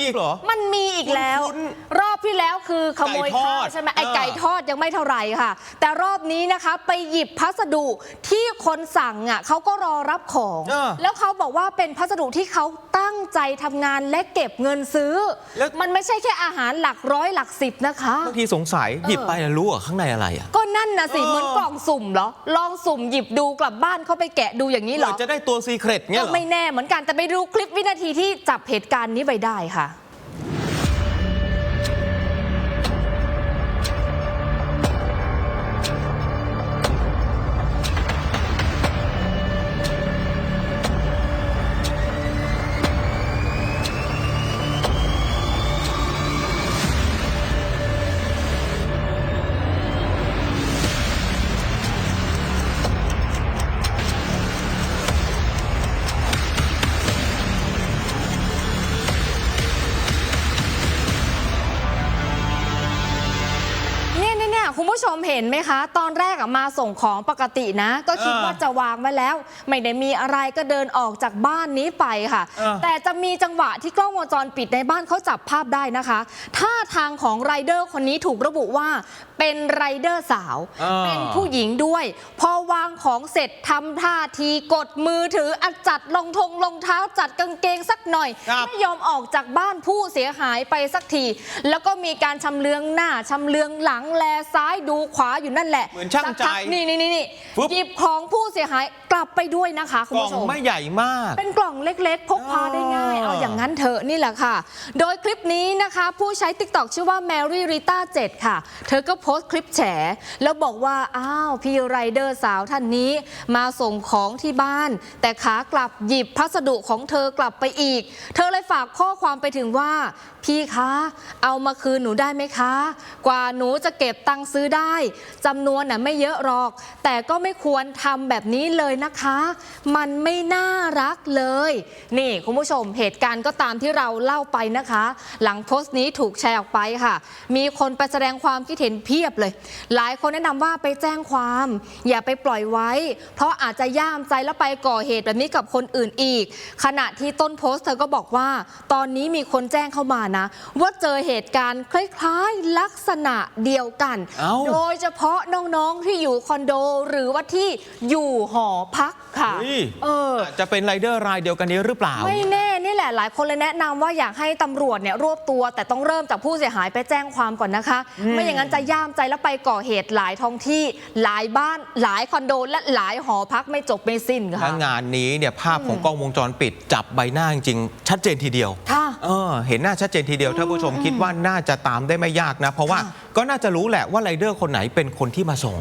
อีกเหรอ มันมีอีกแล้ว คุ้นรอบที่แล้วคือขโมยไก่ทอข้าวดใช่ไหมไอเออไก่ทอดยังไม่เท่าไหร่ค่ะ แต่รอบนี้นะคะไปหยิบพัสดุที่คนสั่งอะเขาก็รอรับของ เออแล้วเขาบอกว่าเป็นพัสดุที่เขาตั้งใจทำงานและเก็บเงินซื้อ แล้ว มันไม่ใช่แค่อาหารหลักร้อยหลักสิบนะคะ บางทีสงสัยหยิบไปแล้วรู้เหรอข้างในอะไรอะ ก็นั่นนะสิเออ เหมือนกล่องสุ่มเหรอลองสุ่มหยิบดูกลับบ้านเขาไปแกะดูอย่างนี้เหรเผื่ออจะได้ตัวซีเครตเงี้ยก็เหรอ ไม่แน่เหมือนกันแต่ไปดูคลิปวินาทีที่จับเหตุการณ์นี้ไว้ได้ค่ะ คุณผู้ชมเห็นไหมคะ ตอนแรกอะมาส่งของปกตินะ ก็คิดเออว่าจะวางไว้แล้ว ไม่ได้มีอะไรก็เดินออกจากบ้านนี้ไปค่ะ เออ แต่จะมีจังหวะที่กล้องวงจรปิดในบ้านเขาจับภาพได้นะคะท่าทางของไรเดอร์คนนี้ถูกระบุว่าเป็นไรเดอร์สาวเออเป็นผู้หญิงด้วย พอวาง ของเสร็จทำท่าทีกดมือถืออะจัดรองทงรองเท้าจัดกางเกงสักหน่อย ครับ ไม่ยอมออกจากบ้านผู้เสียหายไปสักที แล้วก็มีการชำเลืองหน้าชำเลืองหลังแลซ้ายดูขวาอยู่นั่นแหละเหมือนช่างสักพักใจนี่นี่นี่นี่ฟึบ หยิบของผู้เสียหายกลับไปด้วยนะคะคุณกล่องผู้ชม ไม่ใหญ่มาก เป็นกล่องเล็กๆ พกพาได้ง่าย อ๋อ เอาอย่างนั้นเถอะนี่แหละค่ะ โดยคลิปนี้นะคะ ผู้ใช้ TikTok ชื่อว่า Mary Rita 7ค่ะ เธอก็โพสต์คลิปแฉ แล้วบอกว่า อ้าว พี่ไรเดอร์สาวท่านนี้มาส่งของที่บ้าน แต่ขากลับหยิบพัสดุของเธอกลับไปอีก เธอเลยฝากข้อความไปถึงว่า พี่คะ เอามาคืนหนูได้ไหมคะ กว่าหนูจะเก็บตังค์ซื้อได้จำนวนน่ะไม่เยอะหรอก แต่ก็ไม่ควรทำแบบนี้เลยนะคะ มันไม่น่ารักเลย นี่คุณผู้ชมเหตุการณ์ก็ตามที่เราเล่าไปนะคะ หลังโพสต์นี้ถูกแชร์ออกไปค่ะ มีคนไปแสดงความคิดเห็นเพียบเลย หลายคนแนะนำว่าไปแจ้งความ อย่าไปปล่อยไว้เพราะอาจจะย่ามใจแล้วไปก่อเหตุแบบนี้กับคนอื่นอีก ขณะที่ต้นโพสต์เธอก็บอกว่า ตอนนี้มีคนแจ้งเข้ามานะ ว่าเจอเหตุการณ์คล้ายๆลักษณะเดียวกัน เอ้า โดยเฉพาะน้องๆที่อยู่คอนโดหรือว่าที่อยู่หอพักค่ะ เฮ้ยเออจะเป็นไรเดอร์รายเดียวกันนี้หรือเปล่า ไม่แน่นี่ แหละหลายคนเลยแนะนำว่าอยากให้ตำรวจเนี่ยรวบตัว แต่ต้องเริ่มจากผู้เสียหายไปแจ้งความก่อนนะคะ ไม่อย่างนั้นจะย่ามใจแล้วไปก่อเหตุหลายท้องที่หลายบ้านหลายคอนโดและหลายหอพักไม่จบไม่สิ้นและค่ะงานนี้เนี่ยภาพของกล้องวงจรปิดจับใบหน้าจริงๆชัดเจนทีเดียวค่ะเออเห็นหน้าชัดเจนทีเดียวท่านผู้ชมคิดว่าน่าจะตามได้ไม่ยากนะ เพราะว่าค่ะก็น่าจะรู้แหละว่าไรเดอร์คนไหนเป็นคนที่มาส่ง